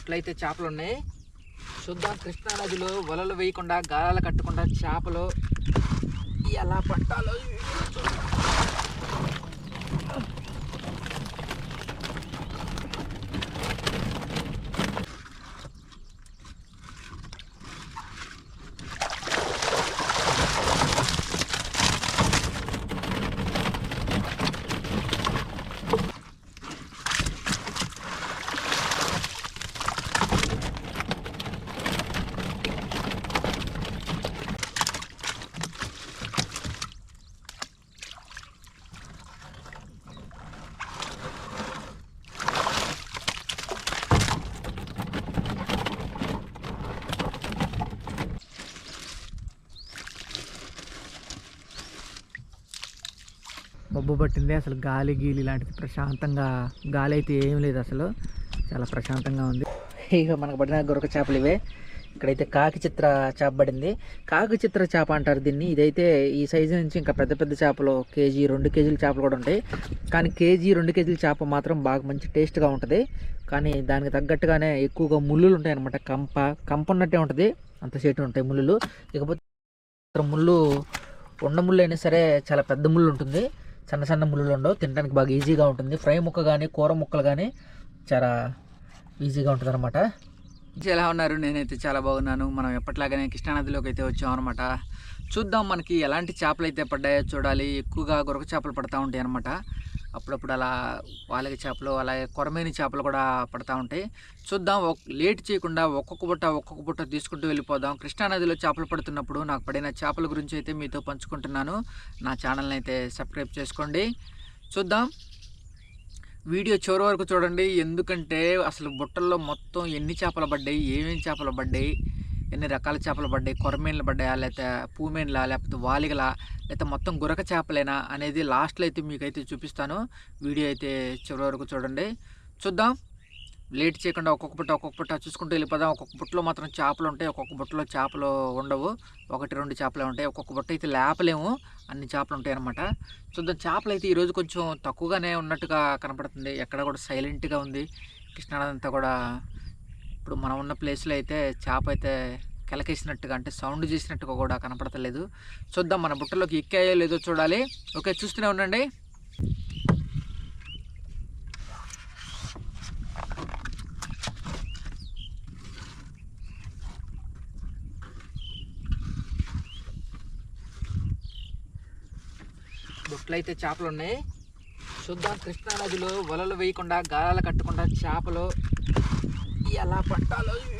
బుట్లయితే చేపలు ఉన్నాయి చూద్దాం కృష్ణా నదిలో వలలు వేయకుండా గాలాలు కట్టకుండా చేపలు ఎలా పట్టాలో. మబ్బు పట్టింది అసలు గాలి గీలి లాంటిది ప్రశాంతంగా గాలి అయితే ఏం లేదు అసలు. చాలా ప్రశాంతంగా ఉంది. ఇక మనకు పడిన గొరక చేపలు ఇవే. ఇక్కడైతే కాకి చిత్ర చేప పడింది. కాకి చిత్ర చేప అంటారు దీన్ని. ఇదైతే ఈ సైజు నుంచి ఇంకా పెద్ద పెద్ద చేపలు కేజీ రెండు కేజీల చేపలు కూడా ఉంటాయి. కానీ కేజీ రెండు కేజీల చేప మాత్రం బాగా మంచి టేస్ట్గా ఉంటుంది. కానీ దానికి తగ్గట్టుగానే ఎక్కువగా ముళ్ళులు ఉంటాయి అనమాట కంప కంప ఉన్నట్టే ఉంటుంది. అంత సేటు ఉంటాయి ముళ్ళులు. ఇకపోతే ముళ్ళు ఉండ ముళ్ళు అయినా సరే చాలా పెద్ద ముళ్ళు ఉంటుంది. సన్న సన్న ముళ్ళు ఉండవు. తినడానికి బాగా ఈజీగా ఉంటుంది. ఫ్రై ముక్క కానీ కూర ముక్కలు కానీ చాలా ఈజీగా ఉంటుంది అనమాట ఎలా ఉన్నారు? నేనైతే చాలా బాగున్నాను. మనం ఎప్పట్లాగానే కృష్ణానదిలోకి అయితే వచ్చాం అనమాట చూద్దాం మనకి ఎలాంటి చేపలు అయితే పడ్డాయో చూడాలి. ఎక్కువగా గొరక చేపలు పడతా ఉంటాయి అనమాట అప్పుడప్పుడు అలా వాలకి చేపలు అలాగే కొరమైన చేపలు కూడా పడతా ఉంటాయి. చూద్దాం లేట్ చేయకుండా ఒక్కొక్క బుట్ట ఒక్కొక్క బుట్ట తీసుకుంటూ వెళ్ళిపోదాం. కృష్ణానదిలో చేపలు పడుతున్నప్పుడు నాకు పడిన చేపల గురించి అయితే మీతో పంచుకుంటున్నాను. నా ఛానల్ని అయితే సబ్స్క్రైబ్ చేసుకోండి. చూద్దాం. వీడియో చివరి వరకు చూడండి. ఎందుకంటే అసలు బుట్టల్లో మొత్తం ఎన్ని చేపలు పడ్డాయి ఏమేమి చేపలు పడ్డాయి ఎన్ని రకాల చేపలు పడ్డాయి? కొరమేన్లు పడ్డాయా? లేకపోతే పూమేన్లా? లేకపోతే వాలిగలా? లేకపోతే మొత్తం గురక చేపలేనా? అనేది లాస్ట్లో అయితే మీకైతే చూపిస్తాను. వీడియో అయితే చివరి వరకు చూడండి. చూద్దాం. లేట్ చేయకుండా ఒక్కొక్క పుట్ట ఒక్కొక్క పుట్ట చూసుకుంటూ వెళ్ళిపోదాం. ఒక్కొక్క బుట్టలో మాత్రం చేపలు ఉంటాయి. ఒక్కొక్క బుట్టలో చేపలు ఉండవు. ఒకటి రెండు చేపలే ఉంటాయి. ఒక్కొక్క బుట్ట అయితే లేపలేము. అన్ని చేపలు ఉంటాయి అనమాట చూద్దాం. చేపలు అయితే ఈరోజు కొంచెం తక్కువగానే ఉన్నట్టుగా కనపడుతుంది. ఎక్కడ కూడా సైలెంట్గా ఉంది. కృష్ణానంతా కూడా ఇప్పుడు మనం ఉన్న ప్లేస్లో అయితే చేప అయితే కెలకేసినట్టుగా అంటే సౌండ్ చేసినట్టుగా కూడా కనపడతలేదు. చూద్దాం మన బుట్టలోకి ఎక్కాయో లేదో చూడాలి. ఓకే చూస్తూనే ఉండండి. బుట్టలు అయితే చేపలు ఉన్నాయి చూద్దాం కృష్ణానదిలో వలలు వేయకుండా గాలాలు కట్టకుండా చేపలు ఎలా పట్టాలో పుట్లు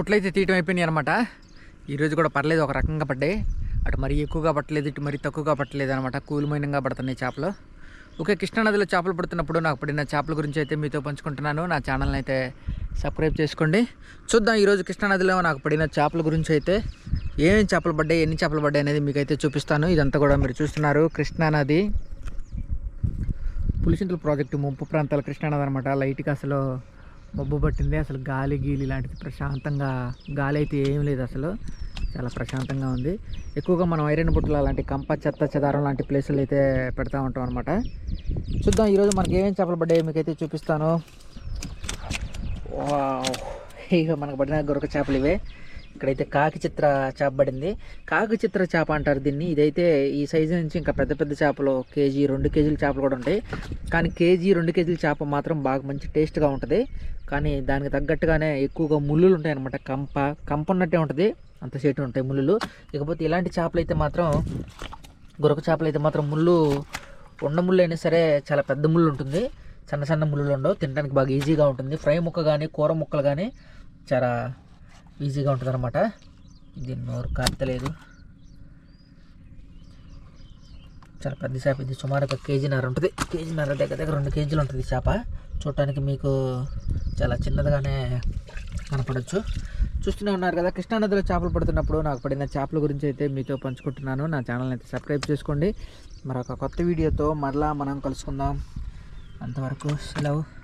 పుట్లయితే తీయటం అయిపోయినాయి అనమాట ఈరోజు కూడా పర్లేదు ఒక రకంగా పడ్డాయి. అటు మరీ ఎక్కువగా పట్టలేదు ఇటు మరీ తక్కువగా పట్టలేదు అనమాట కూలిమైనంగా పడుతున్నాయి చేపలు. ఓకే కృష్ణానదిలో చేపలు పడుతున్నప్పుడు నాకు పడిన చేపల గురించి అయితే మీతో పంచుకుంటున్నాను. నా ఛానల్ని అయితే సబ్స్క్రైబ్ చేసుకోండి. చూద్దాం ఈరోజు కృష్ణానదిలో నాకు పడిన చేపల గురించి అయితే ఏమేమి చేపలు పడ్డాయి ఎన్ని చేపలు పడ్డాయి అనేది మీకు అయితే చూపిస్తాను. ఇదంతా కూడా మీరు చూస్తున్నారు కృష్ణానది. పులిచింతల ప్రాజెక్టు ముంపు ప్రాంతాల కృష్ణానది అనమాట లైట్గా అసలు మబ్బు పట్టింది అసలు గాలి గీలి లాంటిది. ప్రశాంతంగా గాలి అయితే ఏం లేదు అసలు. చాలా ప్రశాంతంగా ఉంది. ఎక్కువగా మనం ఐరన్ బుట్టలు అలాంటి కంప చెత్త చెదారం లాంటి ప్లేసులు అయితే పెడతా ఉంటాం అనమాట చూద్దాం ఈరోజు మనకి ఏమేమి చేపలు పడ్డాయి మీకైతే చూపిస్తాను. ఇక మనకు పడిన గొరక చేపలు ఇవే. ఇక్కడైతే కాకి చిత్ర చేప పడింది. కాకి చిత్ర చేప అంటారు దీన్ని. ఇదైతే ఈ సైజు నుంచి ఇంకా పెద్ద పెద్ద చేపలు కేజీ రెండు కేజీల చేపలు కూడా ఉంటాయి. కానీ కేజీ రెండు కేజీల చేప మాత్రం బాగా మంచి టేస్ట్గా ఉంటుంది. కానీ దానికి తగ్గట్టుగానే ఎక్కువగా ముళ్ళులు ఉంటాయి అనమాట కంప కంప ఉన్నట్టే ఉంటుంది. అంత చెట్టు ఉంటాయి ముళ్ళులు. ఇకపోతే ఇలాంటి చేపలు అయితే మాత్రం గురకు చేపలు అయితే మాత్రం ముళ్ళు ఉండ ముళ్ళు అయినా సరే చాలా పెద్ద ముళ్ళు ఉంటుంది. సన్న సన్న ముళ్ళు ఉండవు. తినడానికి బాగా ఈజీగా ఉంటుంది. ఫ్రై ముక్క కానీ కూర ముక్కలు కానీ చాలా ఈజీగా ఉంటుంది అనమాట ఇది నోరు కాస్తలేదు చాలా పెద్ద చేప ఇది. సుమారు ఒక కేజీన్నర ఉంటుంది. కేజీన్నర దగ్గర దగ్గర రెండు కేజీలు ఉంటుంది చేప. చూడటానికి మీకు చాలా చిన్నదిగానే కనపడవచ్చు చూస్తూనే ఉన్నారు కదా కృష్ణానదిలో చేపలు పడుతున్నప్పుడు నాకు పడిన చేపల గురించి అయితే మీతో పంచుకుంటున్నాను. నా ఛానల్ని అయితే సబ్స్క్రైబ్ చేసుకోండి. మరొక కొత్త వీడియోతో మరలా మనం కలుసుకుందాం. అంతవరకు సెలవు.